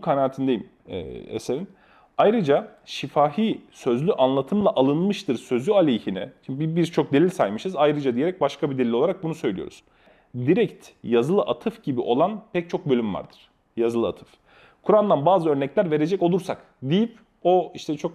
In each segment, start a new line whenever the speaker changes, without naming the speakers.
kanaatindeyim e, eserin. Ayrıca şifahi sözlü anlatımla alınmıştır sözü aleyhine. Şimdi bir- birçok delil saymışız. Ayrıca diyerek başka bir delil olarak bunu söylüyoruz. Direkt yazılı atıf gibi olan pek çok bölüm vardır. Yazılı atıf. Kur'an'dan bazı örnekler verecek olursak deyip o işte çok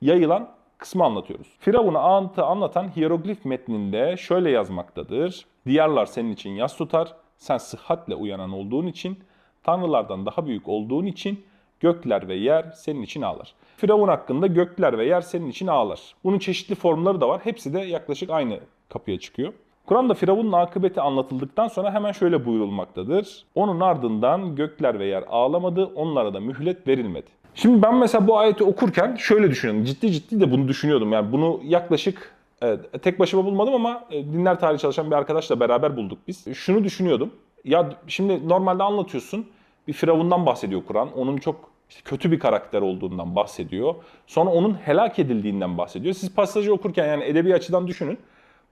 yayılan kısmı anlatıyoruz. Firavun'a antı anlatan hieroglif metninde şöyle yazmaktadır. Diyarlar senin için yas tutar. Sen sıhhatle uyanan olduğun için, tanrılardan daha büyük olduğun için gökler ve yer senin için ağlar. Firavun hakkında gökler ve yer senin için ağlar. Bunun çeşitli formları da var. Hepsi de yaklaşık aynı kapıya çıkıyor. Kur'an'da Firavun'un akıbeti anlatıldıktan sonra hemen şöyle buyurulmaktadır. Onun ardından gökler ve yer ağlamadı, onlara da mühlet verilmedi. Şimdi ben mesela bu ayeti okurken şöyle düşünüyorum. Ciddi ciddi de bunu düşünüyordum. Yani bunu yaklaşık evet, tek başıma bulmadım ama e, dinler tarihi çalışan bir arkadaşla beraber bulduk biz. Şunu düşünüyordum. Ya şimdi normalde anlatıyorsun. Bir Firavun'dan bahsediyor Kur'an. Onun çok işte kötü bir karakter olduğundan bahsediyor. Sonra onun helak edildiğinden bahsediyor. Siz pasajı okurken yani edebi açıdan düşünün.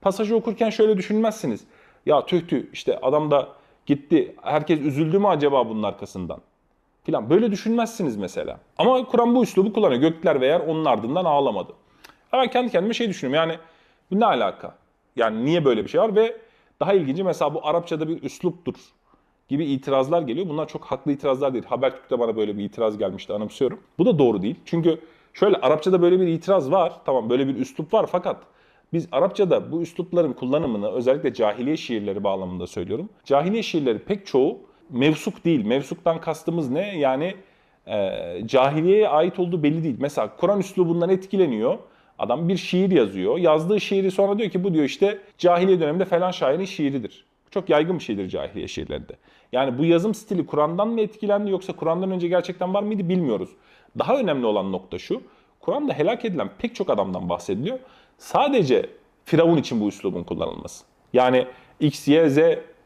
Pasajı okurken şöyle düşünmezsiniz. Ya tüh tüh işte adam da gitti. Herkes üzüldü mü acaba bunun arkasından? Filan. Böyle düşünmezsiniz mesela. Ama Kur'an bu üslubu kullanıyor. Gökler ve yer onun ardından ağlamadı. Ama kendi kendime şey düşünüyorum. Yani bu ne alaka? Yani niye böyle bir şey var? Ve daha ilginci mesela bu Arapçada bir üsluptur gibi itirazlar geliyor. Bunlar çok haklı itirazlar değil. Habertürk'te bana böyle bir itiraz gelmişti anımsıyorum. Bu da doğru değil. Çünkü şöyle Arapçada böyle bir itiraz var. Tamam böyle bir üslup var fakat biz Arapçada bu üslupların kullanımını özellikle cahiliye şiirleri bağlamında söylüyorum. Cahiliye şiirleri pek çoğu mevsuk değil. Mevsuktan kastımız ne? Yani e, cahiliyeye ait olduğu belli değil. Mesela Kur'an üslubundan etkileniyor. Adam bir şiir yazıyor. Yazdığı şiiri sonra diyor ki bu diyor işte cahiliye döneminde falan şairin şiiridir. Çok yaygın bir şeydir cahiliye şiirlerinde. Yani bu yazım stili Kur'an'dan mı etkilendi yoksa Kur'an'dan önce gerçekten var mıydı bilmiyoruz. Daha önemli olan nokta şu. Kur'an'da helak edilen pek çok adamdan bahsediliyor. Sadece Firavun için bu üslubun kullanılması. Yani X, Y, Z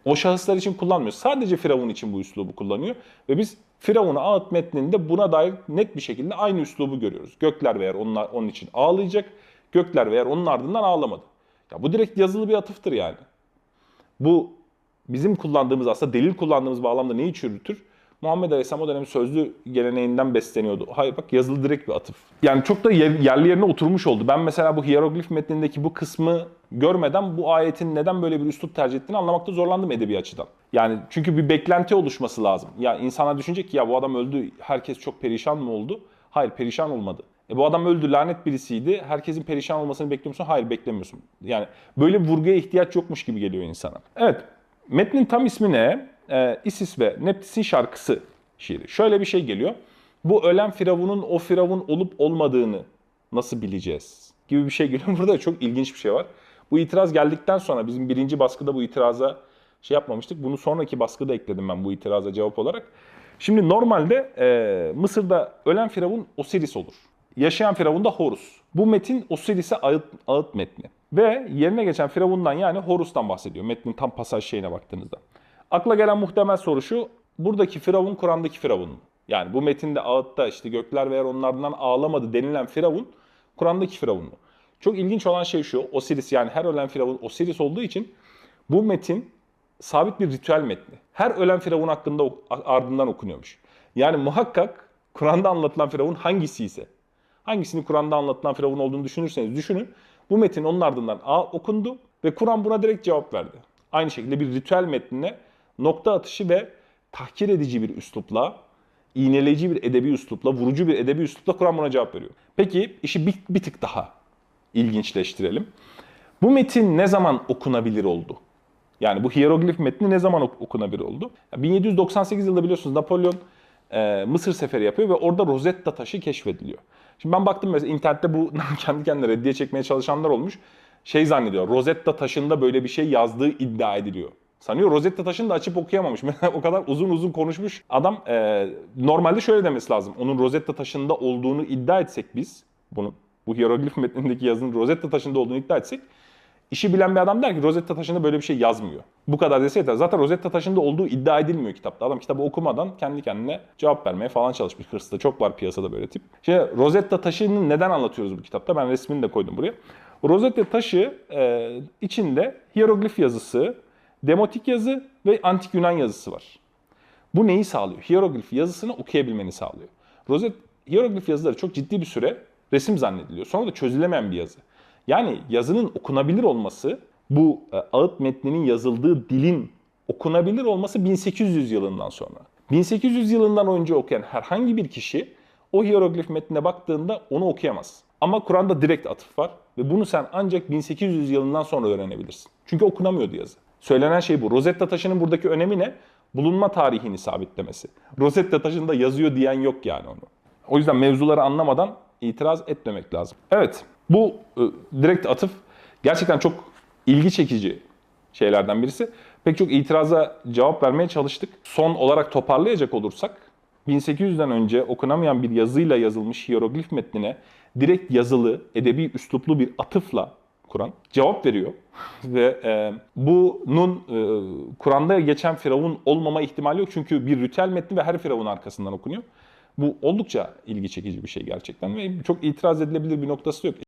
o şahıslar için kullanmıyor. Sadece Firavun için bu üslubu kullanıyor. Ve biz Firavun'a ağıt metninde buna dair net bir şekilde aynı üslubu görüyoruz. Gökler ve onlar, onun için ağlayacak. Gökler ve onun ardından ağlamadı. Ya bu direkt yazılı bir atıftır yani. Bu bizim kullandığımız aslında delil kullandığımız bağlamda neyi çürütür? Muhammed Aleyhisselam o dönem sözlü geleneğinden besleniyordu. Hayır bak yazılı direkt bir atıf. Yani çok da yer- yerli yerine oturmuş oldu. Ben mesela bu hieroglif metnindeki bu kısmı görmeden bu ayetin neden böyle bir üslup tercih ettiğini anlamakta zorlandım edebi açıdan. Yani çünkü bir beklenti oluşması lazım. Ya insana düşünecek ki ya bu adam öldü herkes çok perişan mı oldu? Hayır perişan olmadı. E bu adam öldü lanet birisiydi. Herkesin perişan olmasını bekliyor musun? Hayır beklemiyorsun. Yani böyle bir vurguya ihtiyaç yokmuş gibi geliyor insana. Evet metnin tam ismi ne? Ee, Isis ve Neptis'in şarkısı şiiri. Şöyle bir şey geliyor. Bu ölen firavunun o firavun olup olmadığını nasıl bileceğiz? Gibi bir şey geliyor. Burada çok ilginç bir şey var. Bu itiraz geldikten sonra bizim birinci baskıda bu itiraza şey yapmamıştık. Bunu sonraki baskıda ekledim ben bu itiraza cevap olarak. Şimdi normalde e, Mısır'da ölen firavun Osiris olur. Yaşayan firavun da Horus. Bu metin Osiris'e ağıt, ağıt metni. Ve yerine geçen firavundan yani Horus'tan bahsediyor. Metnin tam pasaj şeyine baktığınızda. Akla gelen muhtemel soru şu. Buradaki firavun Kur'an'daki firavun? Yani bu metinde ağıtta işte gökler ve onlardan ağlamadı denilen firavun Kur'an'daki firavun mu? Çok ilginç olan şey şu. Osiris yani her ölen firavun Osiris olduğu için bu metin sabit bir ritüel metni. Her ölen firavun hakkında ardından okunuyormuş. Yani muhakkak Kur'an'da anlatılan firavun hangisi ise, hangisinin Kur'an'da anlatılan firavun olduğunu düşünürseniz düşünün. Bu metin onun ardından A okundu ve Kur'an buna direkt cevap verdi. Aynı şekilde bir ritüel metnine nokta atışı ve tahkir edici bir üslupla, iğneleyici bir edebi üslupla, vurucu bir edebi üslupla Kur'an buna cevap veriyor. Peki işi bir, bir tık daha ilginçleştirelim. Bu metin ne zaman okunabilir oldu? Yani bu hieroglif metni ne zaman ok- okunabilir oldu? Ya 1798 yılında biliyorsunuz Napolyon e, Mısır seferi yapıyor ve orada Rosetta taşı keşfediliyor. Şimdi ben baktım mesela internette bu kendi kendine reddiye çekmeye çalışanlar olmuş. Şey zannediyor Rosetta taşında böyle bir şey yazdığı iddia ediliyor. Sanıyor Rosetta taşını da açıp okuyamamış. o kadar uzun uzun konuşmuş. Adam e, normalde şöyle demesi lazım. Onun Rosetta taşında olduğunu iddia etsek biz, bunu bu hieroglif metnindeki yazının Rosetta taşında olduğunu iddia etsek İşi bilen bir adam der ki Rosetta taşında böyle bir şey yazmıyor. Bu kadar dese yeter. Zaten Rosetta taşında olduğu iddia edilmiyor kitapta. Adam kitabı okumadan kendi kendine cevap vermeye falan çalışmış. Hırslı çok var piyasada böyle tip. Şimdi Rosetta taşını neden anlatıyoruz bu kitapta? Ben resmini de koydum buraya. Rosetta taşı e, içinde hieroglif yazısı, demotik yazı ve antik Yunan yazısı var. Bu neyi sağlıyor? Hieroglif yazısını okuyabilmeni sağlıyor. Rozet hieroglif yazıları çok ciddi bir süre resim zannediliyor. Sonra da çözülemeyen bir yazı. Yani yazının okunabilir olması bu e, ağıt metninin yazıldığı dilin okunabilir olması 1800 yılından sonra. 1800 yılından önce okuyan herhangi bir kişi o hieroglif metnine baktığında onu okuyamaz. Ama Kur'an'da direkt atıf var ve bunu sen ancak 1800 yılından sonra öğrenebilirsin. Çünkü okunamıyordu yazı. Söylenen şey bu. Rosetta taşının buradaki önemi ne? Bulunma tarihini sabitlemesi. Rosetta taşında yazıyor diyen yok yani onu. O yüzden mevzuları anlamadan itiraz etmemek lazım. Evet, bu e, direkt atıf gerçekten çok ilgi çekici şeylerden birisi. Pek çok itiraza cevap vermeye çalıştık. Son olarak toparlayacak olursak 1800'den önce okunamayan bir yazıyla yazılmış hieroglif metnine direkt yazılı, edebi, üsluplu bir atıfla Kur'an cevap veriyor. Ve e, bunun e, Kur'an'da geçen firavun olmama ihtimali yok. Çünkü bir ritüel metni ve her firavun arkasından okunuyor. Bu oldukça ilgi çekici bir şey gerçekten ve çok itiraz edilebilir bir noktası yok.